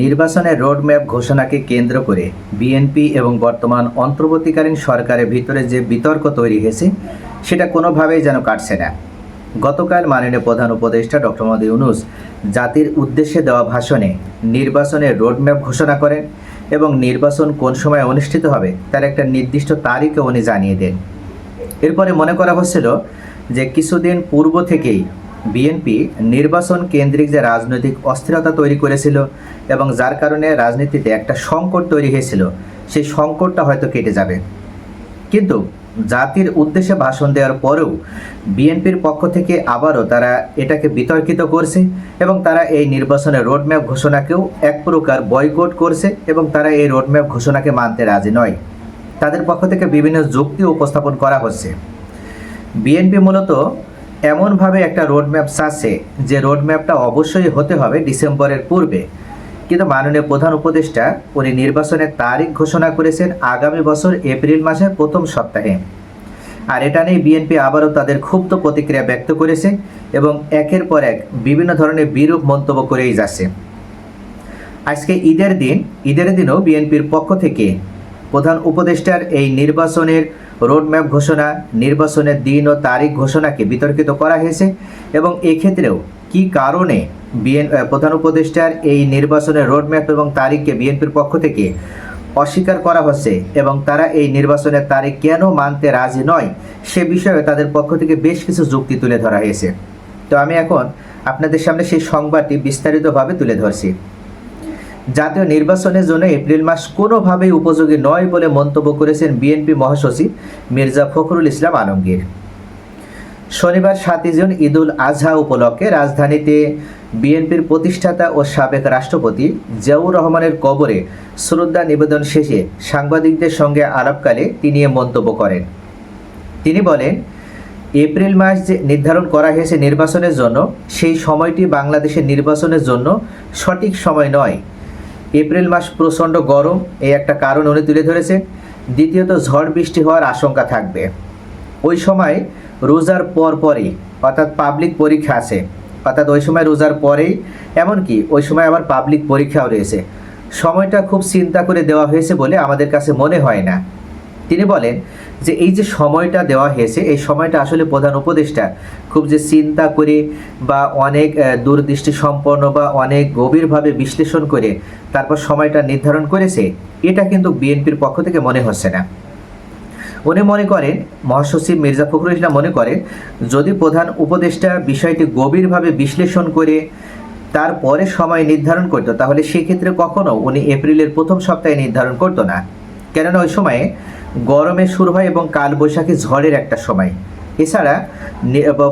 নির্বাচনের রোডম্যাপ ঘোষণাকে কেন্দ্র করে বিএনপি এবং বর্তমান অন্তর্বর্তীকালীন সরকারের ভিতরে যে বিতর্ক তৈরি হয়েছে, সেটা কোনোভাবেই যেন কাটছে না। গতকাল মাননীয় প্রধান উপদেষ্টা ডক্টর মোহাম্মদ ইউনুস জাতির উদ্দেশ্যে দেওয়া ভাষণে নির্বাচনের রোডম্যাপ ঘোষণা করেন এবং নির্বাচন কোন সময় অনুষ্ঠিত হবে তার একটা নির্দিষ্ট তারিখও উনি জানিয়ে দেন। এরপরে মনে করা হচ্ছিল যে কিছুদিন পূর্ব থেকেই বিএনপি নির্বাচন কেন্দ্রিক যে রাজনৈতিক অস্থিরতা তৈরি করেছিল এবং যার কারণে রাজনীতিতে একটা সংকট তৈরি হয়েছিল, সেই সংকটটা হয়তো কেটে যাবে। কিন্তু জাতির উদ্দেশ্যে ভাষণ দেওয়ার পরেও বিএনপির পক্ষ থেকে আবারও তারা এটাকে বিতর্কিত করছে এবং তারা এই নির্বাচনের রোডম্যাপ ঘোষণাকেও এক প্রকার বয়কট করছে এবং তারা এই রোডম্যাপ ঘোষণাকে মানতে রাজি নয়। তাদের পক্ষ থেকে বিভিন্ন যুক্তি উপস্থাপন করা হচ্ছে। বিএনপি মূলত এমনভাবে একটা রোডম্যাপ চাচ্ছে যে রোডম্যাপটা অবশ্যই হতে হবে ডিসেম্বরের পূর্বে। কিন্তু মাননীয় প্রধান উপদেষ্টা, উনি নির্বাচনের তারিখ ঘোষণা করেছেন আগামী বছর এপ্রিল মাসের প্রথম সপ্তাহে। আর এটা নিয়ে বিএনপি আবারও তাদের ক্ষুব্ধ প্রতিক্রিয়া ব্যক্ত করেছে এবং একের পর এক বিভিন্ন ধরনের বিরূপ মন্তব্য করেই যাচ্ছে। আজকে ঈদের দিন, ঈদের দিনও বিএনপির পক্ষ থেকে প্রধান উপদেষ্টার এই নির্বাচনের রোডম্যাপ ঘোষণা, নির্বাচনের দিন ও তারিখ ঘোষণাকে বিতর্কিত করা হয়েছে এবং এক্ষেত্রেও কি কারণে বিএন প্রধান উপদেষ্টার এই নির্বাচনের রোডম্যাপ এবং তারিখকে বিএনপির পক্ষ থেকে অস্বীকার করা হচ্ছে এবং তারা এই নির্বাচনের তারিখ কেন মানতে রাজি নয় সে বিষয়ে তাদের পক্ষ থেকে বেশ কিছু যুক্তি তুলে ধরা হয়েছে। তো আমি এখন আপনাদের সামনে সেই সংবাদটি বিস্তারিতভাবে তুলে ধরছি। জাতীয় নির্বাচনের জন্য এপ্রিল মাস কোনোভাবেই উপযোগী নয় বলে মন্তব্য করেছেন বিএনপি মহাসচিব মির্জা ফখরুল ইসলাম আলমগীর। শনিবার সাতই জুন ঈদুল আজহা উপলক্ষে রাজধানীতে বিএনপির প্রতিষ্ঠাতা ও সাবেক রাষ্ট্রপতি জিয়াউর রহমানের কবরে শ্রদ্ধা নিবেদন শেষে সাংবাদিকদের সঙ্গে আলাপকালে তিনি এ মন্তব্য করেন। তিনি বলেন, এপ্রিল মাস যে নির্ধারণ করা হয়েছে নির্বাচনের জন্য, সেই সময়টি বাংলাদেশের নির্বাচনের জন্য সঠিক সময় নয়। এপ্রিল মাস প্রচণ্ড গরম, এই একটা কারণ উনি তুলে ধরেছেন দ্বিতীয়ত, ঝড় বৃষ্টি হওয়ার আশঙ্কা থাকবে। ওই সময় রোজার পর পরই অর্থাৎ পাবলিক পরীক্ষা আছে, অর্থাৎ ওই সময় রোজার পরেই, এমনকি ওই সময় আবার পাবলিক পরীক্ষাও রয়েছে। সময়টা খুব চিন্তা করে দেওয়া হয়েছে বলে আমাদের কাছে মনে হয় না। তিনি বলেন যে এই যে সময়টা দেওয়া হয়েছে, এই সময়টা আসলে প্রধান উপদেষ্টা খুব যে চিন্তা করে বা অনেক দূরদৃষ্টি সম্পন্ন বা অনেক গভীরভাবে বিশ্লেষণ করে তারপর সময়টা নির্ধারণ করেছে, এটা কিন্তু বিএনপির পক্ষ থেকে মনে হচ্ছে না। উনি মনে করেন, মহাসচিব মির্জা ফখরুল ইসলাম মনে করেন, যদি প্রধান উপদেষ্টা বিষয়টি গভীরভাবে বিশ্লেষণ করে তারপরে সময় নির্ধারণ করতো, তাহলে সেক্ষেত্রে কখনো উনি এপ্রিলের প্রথম সপ্তাহে নির্ধারণ করতো না। কেননা ওই সময়ে গরমে শুরু হয় এবং কালবৈশাখী ঝড়ের একটা সময়। এছাড়া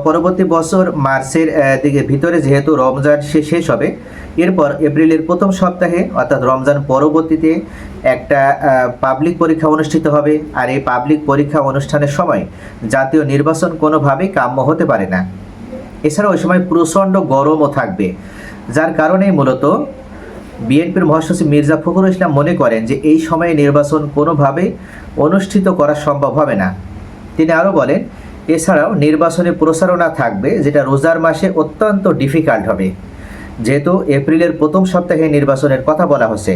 পরবর্তী বছর মার্চের দিকে ভিতরে যেহেতু রমজান শেষ হবে, এরপর এপ্রিলের প্রথম সপ্তাহে, অর্থাৎ রমজান পরবর্তীতে একটা পাবলিক পরীক্ষা অনুষ্ঠিত হবে। আর এই পাবলিক পরীক্ষা অনুষ্ঠানের সময় জাতীয় নির্বাচন কোনোভাবেই কাম্য হতে পারে না। এছাড়া ওই সময় প্রচণ্ড গরমও থাকবে। যার কারণে মূলত বিএনপির মহাসচিব মির্জা ফখরুল ইসলাম মনে করেন যে এই সময়ে নির্বাচন কোনোভাবে অনুষ্ঠিত করা সম্ভব হবে না। তিনি আরও বলেন এছাড়াও নির্বাচনে প্রচারণা থাকবে যেটা রোজার মাসে অত্যন্ত ডিফিকাল্ট হবে। যেহেতু এপ্রিলের প্রথম সপ্তাহে নির্বাচনের কথা বলা হচ্ছে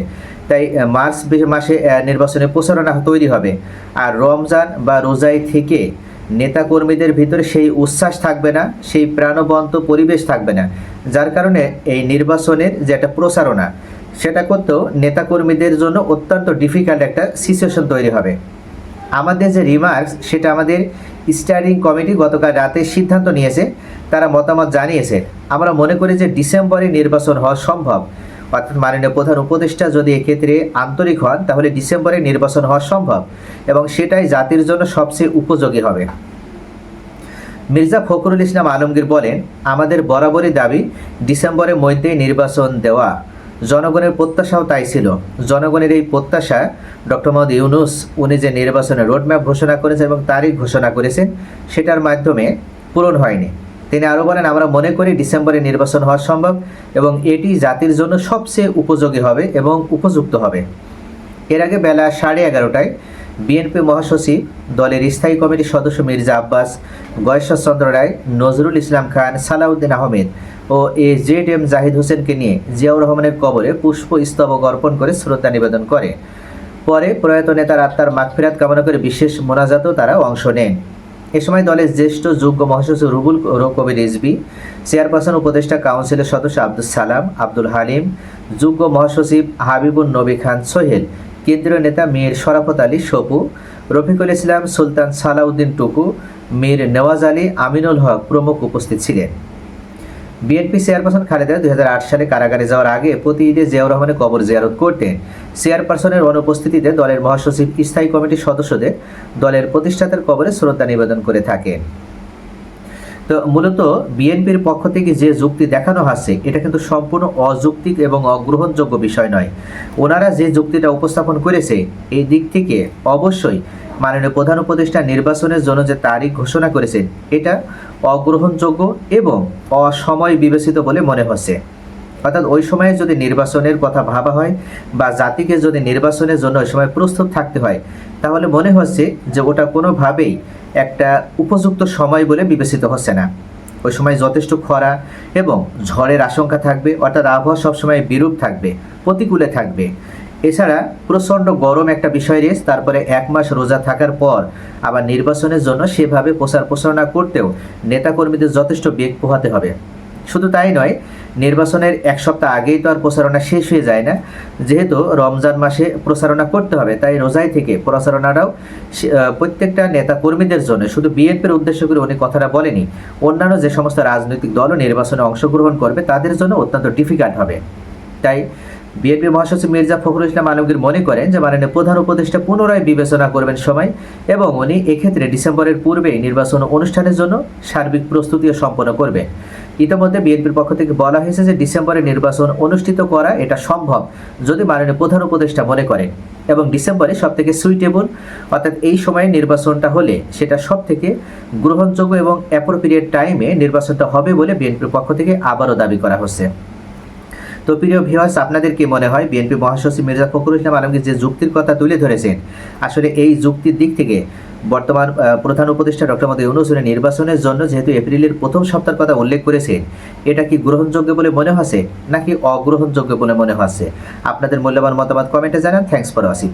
তাই মার্চ মাসে আহ, নির্বাচনের প্রচারণা তৈরি হবে। আর রমজান বা রোজাই থেকে নেতাকর্মীদের ভিতরে সেই উচ্ছ্বাস থাকবে না সেই প্রাণবন্ত পরিবেশ থাকবে না যার কারণে এই নির্বাচনের যে একটা প্রচারণা সেটা করতেও নেতাকর্মীদের জন্য অত্যন্ত ডিফিকাল্ট একটা সিচুয়েশন তৈরি হবে। আমাদের যে রিমার্কস সেটা আমাদের স্টাডিং কমিটি গতকাল রাতে সিদ্ধান্ত নিয়েছে, তারা মতামত জানিয়েছে। আমরা মনে করি যে ডিসেম্বরে নির্বাচন হওয়া সম্ভব। অর্থাৎ মাননীয় প্রধান উপদেষ্টা যদি এক্ষেত্রে আন্তরিক হন, তাহলে ডিসেম্বরে নির্বাচন হওয়া সম্ভব এবং সেটাই জাতির জন্য সবচেয়ে উপযোগী হবে। মির্জা ফখরুল ইসলাম আলমগীর বলেন, আমাদের বরাবরই দাবি ডিসেম্বরের মধ্যেই নির্বাচন দেওয়া। জনগণের প্রত্যাশাও তাই ছিল। জনগণের এই প্রত্যাশা, ডক্টর মোহাম্মদ ইউনুস, উনি যে নির্বাচনের রোডম্যাপ ঘোষণা করেছেন এবং তারিখ ঘোষণা করেছেন, সেটার মাধ্যমে পূরণ হয়নি। তিনি আরও বলেন, আমরা মনে করি ডিসেম্বরে নির্বাচন হওয়া সম্ভব এবং এটি জাতির জন্য সবচেয়ে উপযোগী হবে এবং উপযুক্ত হবে। এর আগে বেলা সাড়ে এগারোটায় বিএনপি মহাসচিব, দলের স্থায়ী কমিটির সদস্য মির্জা আব্বাস, গয়েশ্বরচন্দ্র রায়, নজরুল ইসলাম খান, সালাউদ্দিন আহমেদ ও এ জেড এম জাহিদ হোসেনকে নিয়ে জিয়াউর রহমানের কবরে পুষ্প স্তবক অর্পণ করে শ্রদ্ধা নিবেদন করে। পরে প্রয়াত নেতার আত্মার মাগফিরাত কামনা করে বিশেষ মোনাজাতও তারা অংশ নেন। এ সময় দলের জ্যেষ্ঠ যোগ্য মহাসচিব রুবুল কবির রিজবি চেয়ারপারসন উপদেষ্টা কাউন্সিলের সদস্য আব্দুল সালাম, আব্দুল হালিম যোগ্য মহাসচিব হাবিবুল নবী খান সোহেল কেন্দ্রীয় নেতা মীর শরাফত আলী সপু, রফিকুল ইসলাম সুলতান সালাউদ্দিন টুকু, মীর নেওয়াজ আলী, আমিনুল হক প্রমুখ উপস্থিত ছিলেন। বিএনপি চেয়ারপারসন খালেদা দুই হাজার আট সালে কারাগারে যাওয়ার আগে প্রতি ঈদে জিয়াউর রহমানের কবর জিয়ারত করতেন। চেয়ারপারসনের অনুপস্থিতিতে দলের মহাসচিব, স্থায়ী কমিটির সদস্যদের দলের প্রতিষ্ঠাতার কবরে শ্রদ্ধা নিবেদন করে থাকেন। তো মূলত বিএনপির পক্ষ থেকে যে যুক্তি দেখানো হচ্ছে এটা কিন্তু সম্পূর্ণ অযৌক্তিক এবং অগ্রহণযোগ্য বিষয় নয়। ওনারা যে যুক্তিটা উপস্থাপন করেছে, এই দিক থেকে অবশ্যই মাননীয় প্রধান উপদেষ্টা নির্বাচনের জন্য যে তারিখ ঘোষণা করেছেন, এটা অগ্রহণযোগ্য এবং অসময় বিবেচিত বলে মনে হচ্ছে। অর্থাৎ ওই সময়ে যদি নির্বাচনের কথা ভাবা হয় বা জাতিকে যদি নির্বাচনের জন্য ওই সময় প্রস্তুত থাকতে হয়, তাহলে মনে হচ্ছে যে ওটা কোনোভাবেই একটা উপযুক্ত সময় বলে বিবেচিত হচ্ছে না। ওই সময় যথেষ্ট খরা এবং ঝড়ের আশঙ্কা থাকবে, অর্থাৎ আবহাওয়া সবসময় বিরূপ থাকবে, প্রতিকূলে থাকবে। এছাড়া প্রচণ্ড গরম একটা বিষয় রেস, তারপরে এক মাস রোজা থাকার পর আবার নির্বাচনের জন্য সেভাবে প্রচার প্রচারণা করতেও নেতাকর্মীদের যথেষ্ট বেগ পোহাতে হবে। শুধু তাই নয় নির্বাচনের এক সপ্তাহ আগেই তো আর প্রচারণা শেষ হয়ে যায় না। যেহেতু রমজান মাসে প্রচারণা করতে হবে, তাই রোজাই থেকে প্রচারণাটাও প্রত্যেকটা নেতা কর্মীদের জন্য, শুধু বিএনপির উদ্দেশ্য করে উনি কথাটা বলেনি, অন্যান্য যে সমস্ত রাজনৈতিক দলও নির্বাচনে অংশগ্রহণ করবে, তাদের জন্য অত্যন্ত ডিফিকাল্ট হবে। তাই বিএনপি মহাসচিব মির্জা ফখরুল ইসলাম আলমগীর মনে করেন যে মাননীয় প্রধান উপদেষ্টা পুনরায় বিবেচনা করবেন সময় এবং উনি এক্ষেত্রে ডিসেম্বরের পূর্বেই নির্বাচন অনুষ্ঠানের জন্য সার্বিক প্রস্তুতিও সম্পন্ন করবে ইতিমধ্যে বিএনপির পক্ষ থেকে বলা হয়েছে যে ডিসেম্বরে নির্বাচন অনুষ্ঠিত করা এটা সম্ভব, যদি মাননীয় প্রধান উপদেষ্টা মনে করেন। এবং ডিসেম্বরে সব থেকে সুইটেবল অর্থাৎ এই সময়ে নির্বাচনটা হলে সেটা সব থেকে গ্রহণযোগ্য এবং অ্যাপ্রোপ্রিয়েট টাইমে নির্বাচনটা হবে বলে বিএনপির পক্ষ থেকে আবারও দাবি করা হচ্ছে। তো প্রিয় ভিউয়ার্স আপনাদের কি মনে হয়? বিএনপি মহাসচিব মির্জা ফখরুল ইসলাম আলমগীর যে যুক্তির কথা তুলে ধরেছেন, আসলে এই যুক্তির দিক থেকে বর্তমান প্রধান উপদেষ্টা ডক্টর মোদী ইউনুসের নির্বাচনের জন্য যেহেতু এপ্রিলের প্রথম সপ্তাহের কথা উল্লেখ করেছে, এটা কি গ্রহণযোগ্য বলে মনে হচ্ছে নাকি অগ্রহণযোগ্য বলে মনে হচ্ছে? আপনাদের মূল্যবান মতামত কমেন্টে জানান। Thanks for watching